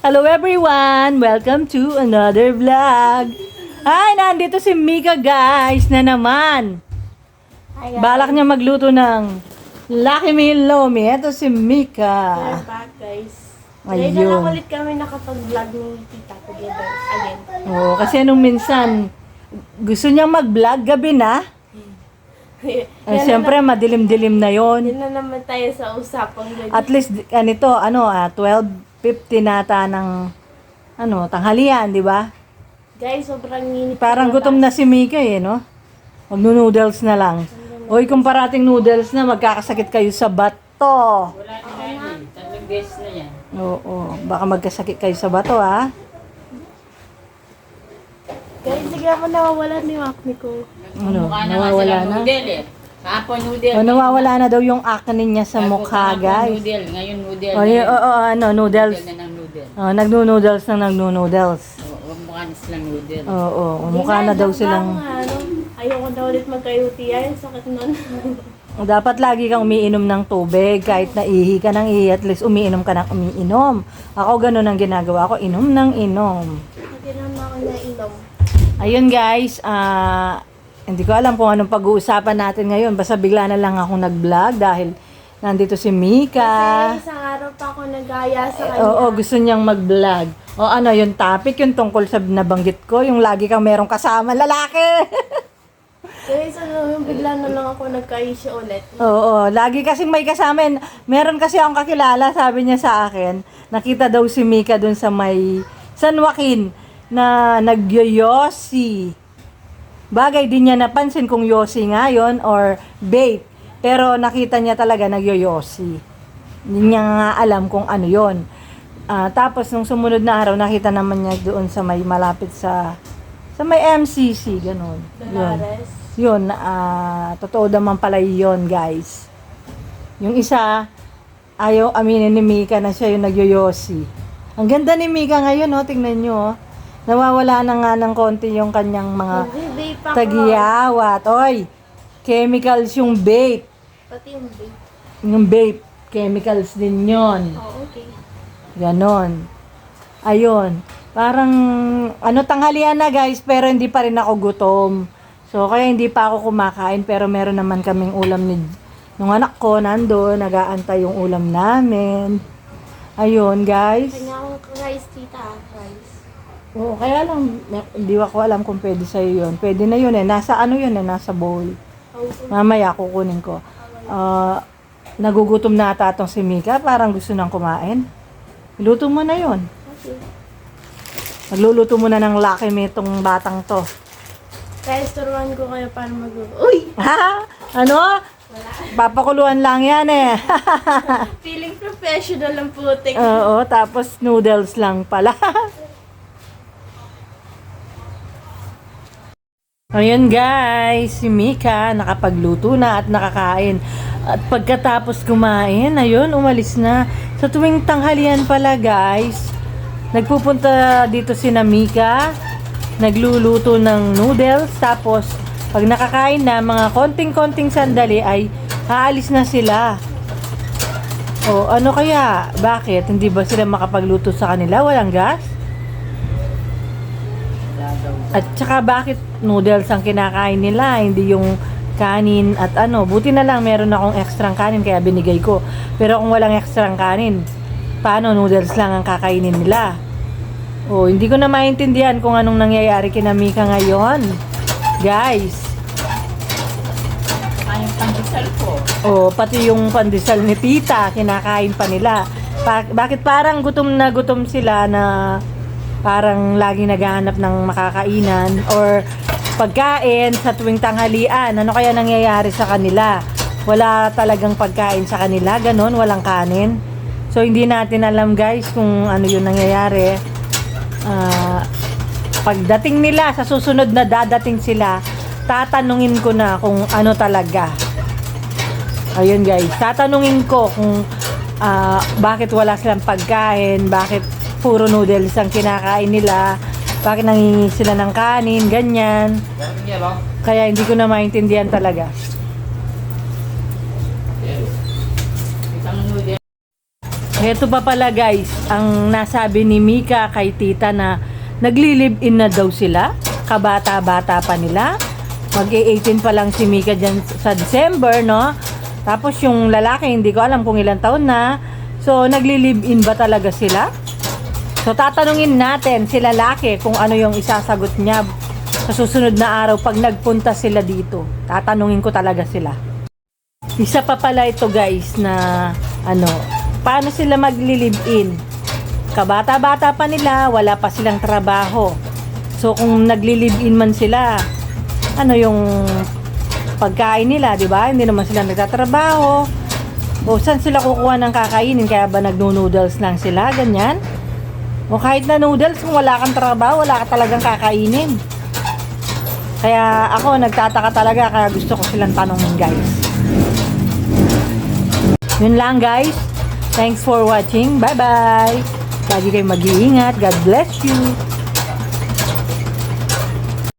Hello everyone! Welcome to another vlog. Hi, nandito si Mika guys na naman. Hi guys. Balak niya magluto ng Lucky Meal Lomi. Ito si Mika. We're back guys. Ngayon na Ayun. lang ulit kami nakapag-vlog ni Tita together again. Oo, kasi nung minsan, gusto niya mag-vlog gabi na. Eh, Yan Siyempre, madilim-dilim na yon. Yun na naman tayo sa usapang ganyan. At least, ganito, ano, ah, 12.50 nata ng, ano, tanghalian, di ba? guys, sobrang init. Parang gutom na si Mika eh, no? Magno-noodles na lang. Oy, kung parating noodles na, magkakasakit kayo sa bato. Wala na nga eh. Tatlong beses na yan. Oo, baka magkasakit kayo sa bato, ha? Guys, sige ako nawawala ni Wakni ko. Ano, Mukha na nawawala na? Kahapon noodle. O, nawawala na daw yung acne niya sa Kahapon- mukha, kahapon guys. Noodle. Ngayon noodle. O, yun, oo, ano, noodles. Noodle na ng noodle. Oh, nagno-noodles na nagno-noodles. Oo, mukha na silang noodle. Oo, mukha Di na daw silang... lang, ano, ayoko na ulit magka-UTI. Sakit nun. Dapat lagi kang umiinom ng tubig. Kahit na ihi ka ng ihi, at least umiinom ka ng umiinom. Ako ganun ang ginagawa ko, inom ng inom. Hindi naman ako nainom. Ayun guys, ah hindi ko alam kung anong pag-uusapan natin ngayon. Basta bigla na lang ako nag-vlog dahil nandito si Mika. Kasi isang araw pa ako nagaya sa kanya. Ah. Oo, gusto niyang mag-vlog. O ano, yung topic, yung tungkol sa nabanggit ko, yung lagi kang merong kasama lalaki. Guys, ano, yung bigla na lang ako nagka-issue ulit. Oo, lagi kasing may kasama. yun. Meron kasi akong kakilala, sabi niya sa akin, nakita daw si Mika dun sa may San Joaquin na nagyoyosi. Bagay din niya napansin kung yosi nga yun or vape. Pero nakita niya talaga nagyoyosi. Hindi niya nga alam kung ano yon. Ah, tapos nung sumunod na araw, nakita naman niya doon sa may malapit sa sa may MCC, ganun. Yun. Yun, ah, totoo naman pala yun, guys. Yung isa, ayaw aminin ni Mika na siya yung nagyoyosi. Ang ganda ni Mika ngayon, oh, tingnan nyo, oh. Nawawala na nga ng konti yung kanyang mga Tagiyawat. Oy, chemicals yung vape. Pati yung vape. Yung vape, chemicals din yon. Oh, okay. Ganon. Ayun. Parang, ano, tanghalian na guys, pero hindi pa rin ako gutom. So, kaya hindi pa ako kumakain, pero meron naman kaming ulam ni nung anak ko, nando, nag-aantay yung ulam namin. Ayun, guys. Kanya akong rice, tita. Oo, kaya lang, hindi ko alam kung pwede sa'yo yun. Pwede na yun eh. Nasa ano yun eh, nasa bowl. Mamaya, kukunin ko. Ah, nagugutom na ata tong si Mika. Parang gusto nang kumain. Luto mo na yun. okay. Magluluto muna ng laki me itong batang to. Guys, turuan ko kayo para mag Uy! Ha? Ano? Papakuluan lang yan eh. Feeling professional ang putik. Oo, tapos noodles lang pala. Ayun guys, si Mika nakapagluto na at nakakain. At pagkatapos kumain, ayun, umalis na. Sa tuwing tanghalian pala guys, nagpupunta dito si na Mika, nagluluto ng noodles, tapos pag nakakain na, mga konting-konting sandali ay aalis na sila. O ano kaya? Bakit? Hindi ba sila makapagluto sa kanila? Walang gas? At saka bakit noodles ang kinakain nila, hindi yung kanin at ano. Buti na lang meron akong extra kanin kaya binigay ko. Pero kung walang extra kanin, paano noodles lang ang kakainin nila? Oh, hindi ko na maintindihan kung anong nangyayari kina Mika ngayon. Guys, yung pandesal ko. oh, pati yung pandesal ni tita, kinakain pa nila. Pa- bakit parang gutom na gutom sila na parang lagi naghahanap ng makakainan or pagkain sa tuwing tanghalian. Ano kaya nangyayari sa kanila? Wala talagang pagkain sa kanila, ganun, walang kanin. So hindi natin alam guys kung ano yung nangyayari. Ah, pagdating nila sa susunod na dadating sila, tatanungin ko na kung ano talaga. Ayun guys, tatanungin ko kung ah, bakit wala silang pagkain, bakit puro noodles ang kinakain nila, bakit nangingi sila ng kanin, ganyan. Kaya hindi ko na maintindihan talaga. Heto pa pala guys, ang nasabi ni Mika kay tita na nagli-live-in na daw sila. Kabata-bata pa nila. Mag-18 pa lang si Mika dyan sa December, no? Tapos yung lalaki, hindi ko alam kung ilang taon na. So, nagli-live-in ba talaga sila? So, tatanungin natin si lalaki kung ano yung isasagot niya sa susunod na araw pag nagpunta sila dito. Tatanungin ko talaga sila. Isa pa pala ito guys na ano, paano sila magli-live-in? Kabata-bata pa nila, wala pa silang trabaho. So kung nagli-live-in man sila, ano yung pagkain nila, di ba? Hindi naman sila nagtatrabaho. O saan sila kukuha ng kakainin? Kaya ba nagno-noodles lang sila? Ganyan? O kahit na noodles, kung wala kang trabaho, wala ka talagang kakainin. Kaya ako nagtataka talaga kaya gusto ko silang tanongin guys. Yun lang guys. Thanks for watching. Bye bye. Lagi kayong mag-iingat. God bless you.